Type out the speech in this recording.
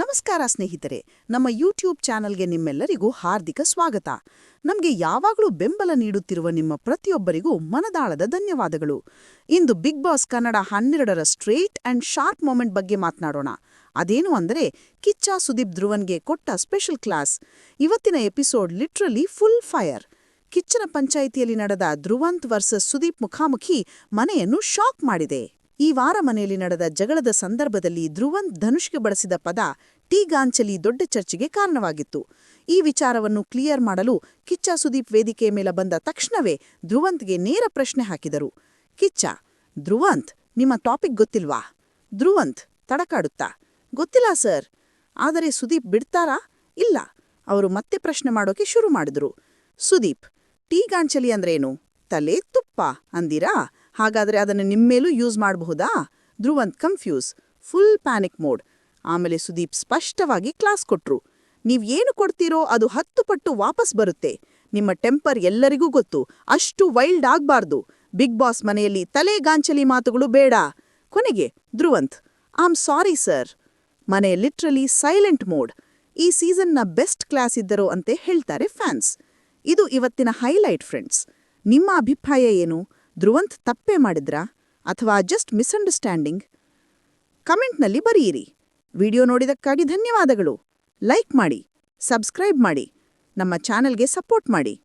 ನಮಸ್ಕಾರ ಸ್ನೇಹಿತರೆ, ನಮ್ಮ ಯೂಟ್ಯೂಬ್ ಚಾನಲ್ಗೆ ನಿಮ್ಮೆಲ್ಲರಿಗೂ ಹಾರ್ದಿಕ ಸ್ವಾಗತ. ನಮಗೆ ಯಾವಾಗಲೂ ಬೆಂಬಲ ನೀಡುತ್ತಿರುವ ನಿಮ್ಮ ಪ್ರತಿಯೊಬ್ಬರಿಗೂ ಮನದಾಳದ ಧನ್ಯವಾದಗಳು. ಇಂದು ಬಿಗ್ ಬಾಸ್ ಕನ್ನಡ ಹನ್ನೆರಡರ ಸ್ಟ್ರೇಟ್ ಅಂಡ್ ಶಾರ್ಪ್ ಮೊಮೆಂಟ್ ಬಗ್ಗೆ ಮಾತನಾಡೋಣ. ಅದೇನು ಅಂದರೆ, ಕಿಚ್ಚ ಸುದೀಪ್ ಧ್ರುವನ್ಗೆ ಕೊಟ್ಟ ಸ್ಪೆಷಲ್ ಕ್ಲಾಸ್ ಇವತ್ತಿನ ಎಪಿಸೋಡ್ ಲಿಟ್ರಲಿ ಫುಲ್ ಫೈರ್ ಕಿಚ್ಚನ ಪಂಚಾಯಿತಿಯಲ್ಲಿ ನಡೆದ ಧ್ರುವಂತ್ ವರ್ಸಸ್ ಸುದೀಪ್ ಮುಖಾಮುಖಿ ಮನೆಯನ್ನು ಶಾಕ್ ಮಾಡಿದೆ. ಈ ವಾರ ಮನೆಯಲ್ಲಿ ನಡೆದ ಜಗಳದ ಸಂದರ್ಭದಲ್ಲಿ ಧ್ರುವಂತ್ ಧನುಷ್ಗೆ ಬಳಸಿದ ಪದ ಟೀಗಾಂಚಲಿ ದೊಡ್ಡ ಚರ್ಚೆಗೆ ಕಾರಣವಾಗಿತ್ತು. ಈ ವಿಚಾರವನ್ನು ಕ್ಲಿಯರ್ ಮಾಡಲು ಕಿಚ್ಚ ಸುದೀಪ್ ವೇದಿಕೆಯ ಮೇಲೆ ಬಂದ ತಕ್ಷಣವೇ ಧ್ರುವಂತ್ಗೆ ನೇರ ಪ್ರಶ್ನೆ ಹಾಕಿದರು. ಕಿಚ್ಚ, ಧ್ರುವಂತ್, ನಿಮ್ಮ ಟಾಪಿಕ್ ಗೊತ್ತಿಲ್ವಾ? ಧ್ರುವಂತ್ ತಡಕಾಡುತ್ತಾ, ಗೊತ್ತಿಲ್ಲ ಸರ್. ಆದರೆ ಸುದೀಪ್ ಬಿಡ್ತಾರಾ? ಇಲ್ಲ. ಅವರು ಮತ್ತೆ ಪ್ರಶ್ನೆ ಮಾಡೋಕೆ ಶುರು ಮಾಡಿದ್ರು. ಸುದೀಪ್ ಟೀಗಾಂಚಲಿ ಅಂದ್ರೇನು? ತಲೆ ತುಪ್ಪ ಅಂದಿರಾ? ಹಾಗಾದ್ರೆ ಅದನ್ನು ನಿಮ್ಮೇಲೂ ಯೂಸ್ ಮಾಡಬಹುದಾ? Dhruvanth confuse full panic mode ಆಮೇಲೆ ಸುದೀಪ್ ಸ್ಪಷ್ಟವಾಗಿ ಕ್ಲಾಸ್ ಕೊಟ್ರು. ನೀವು ಏನು ಕೊಡ್ತೀರೋ ಅದು ಹತ್ತು ಪಟ್ಟು ವಾಪಸ್ ಬರುತ್ತೆ. ನಿಮ್ಮ ಟೆಂಪರ್ ಎಲ್ಲರಿಗೂ ಗೊತ್ತು. ಅಷ್ಟು ವೈಲ್ಡ್ ಆಗ್ಬಾರ್ದು. ಬಿಗ್ ಬಾಸ್ ಮನೆಯಲ್ಲಿ ತಲೆಗಾಂಚಲಿ ಮಾತುಗಳು ಬೇಡ. ಕೊನೆಗೆ ಧ್ರುವಂತ್ ಆಮ್ ಸಾರಿ ಸರ್ ಮನೆ ಲಿಟ್ರಲಿ ಸೈಲೆಂಟ್ ಮೋಡ್ ಈ ಸೀಸನ್ನ ಬೆಸ್ಟ್ ಕ್ಲಾಸ್ ಇದ್ದರು ಅಂತೆ ಹೇಳ್ತಾರೆ ಫ್ಯಾನ್ಸ್ ಇದು ಇವತ್ತಿನ ಹೈಲೈಟ್ ಫ್ರೆಂಡ್ಸ್ ನಿಮ್ಮ ಅಭಿಪ್ರಾಯ ಏನು? ಧ್ರುವಂತ್ ತಪ್ಪೇ ಮಾಡಿದ್ರಾ? ಅಥವಾ ಜಸ್ಟ್ ಮಿಸ್ಅಂಡರ್ಸ್ಟ್ಯಾಂಡಿಂಗ್ ಕಮೆಂಟ್ನಲ್ಲಿ ಬರೆಯಿರಿ ವಿಡಿಯೋ ನೋಡಿದಕ್ಕಾಗಿ ಧನ್ಯವಾದಗಳು. ಲೈಕ್ ಮಾಡಿ ಸಬ್ಸ್ಕ್ರೈಬ್ ಮಾಡಿ. ನಮ್ಮ ಚಾನೆಲ್ಗೆ ಸಪೋರ್ಟ್ ಮಾಡಿ.